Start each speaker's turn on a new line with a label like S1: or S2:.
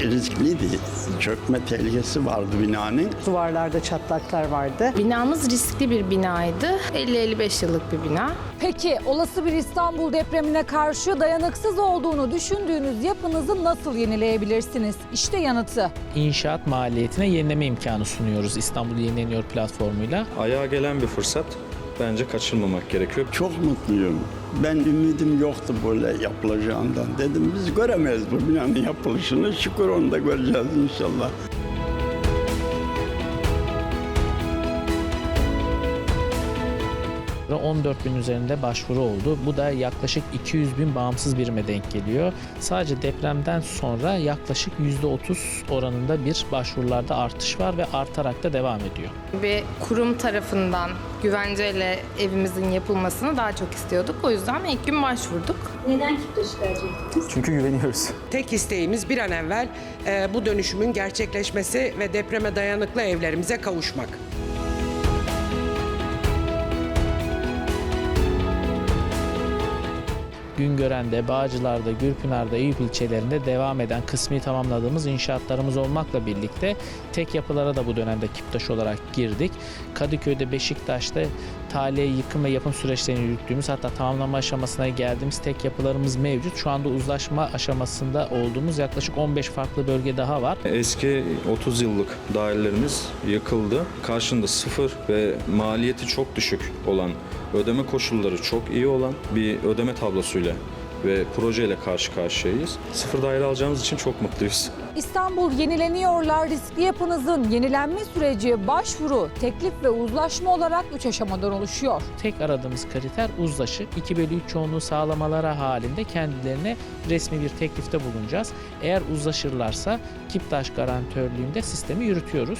S1: riskliydi. Çökme tehlikesi vardı binanın.
S2: Duvarlarda çatlaklar vardı.
S3: Binamız riskli bir binaydı. 50-55 yıllık bir bina.
S4: Peki olası bir İstanbul depremine karşı dayanıksız olduğunu düşündüğünüz yapınızı nasıl yenileyebilirsiniz? İşte yanıtı.
S5: İnşaat maliyetine yenileme imkanı sunuyoruz İstanbul Yenileniyor platformuyla.
S6: Ayağa gelen bir fırsat bence kaçırmamak gerekiyor.
S1: Çok mutluyum. Ben ümidim yoktu böyle yapılacağından. Dedim biz göremeyiz bu binanın yapılışını. Şükür onu da göreceğiz inşallah.
S5: 14 bin üzerinde başvuru oldu. Bu da yaklaşık 200 bin bağımsız birime denk geliyor. Sadece depremden sonra yaklaşık %30 oranında bir başvurularda artış var ve artarak da devam ediyor.
S3: Bir kurum tarafından güvenceyle evimizin yapılmasını daha çok istiyorduk. O yüzden ilk gün başvurduk.
S7: Çünkü güveniyoruz.
S8: Tek isteğimiz bir an evvel e, bu dönüşümün gerçekleşmesi ve depreme dayanıklı evlerimize kavuşmak.
S5: Güngören'de, Bağcılar'da, Gürpınar'da, Eyüp ilçelerinde devam eden kısmi tamamladığımız inşaatlarımız olmakla birlikte tek yapılara da bu dönemde kiptaş olarak girdik. Kadıköy'de, Beşiktaş'ta taliye yıkım ve yapım süreçlerini yürüttüğümüz hatta tamamlanma aşamasına geldiğimiz tek yapılarımız mevcut. Şu anda uzlaşma aşamasında olduğumuz yaklaşık 15 farklı bölge daha var.
S6: Eski 30 yıllık dairelerimiz yıkıldı. Karşında sıfır ve maliyeti çok düşük olan, ödeme koşulları çok iyi olan bir ödeme tablosuyla ve projeyle karşı karşıyayız. Sıfır daire alacağımız için çok mutluyuz.
S4: İstanbul Yenileniyorlar riskli yapınızın yenilenme süreci başvuru, teklif ve uzlaşma olarak 3 aşamadan oluşuyor.
S5: Tek aradığımız kriter uzlaşı. 2 bölü 3 çoğunluğu sağlamaları halinde kendilerine resmi bir teklifte bulunacağız. Eğer uzlaşırlarsa Kiptaş garantörlüğünde sistemi yürütüyoruz.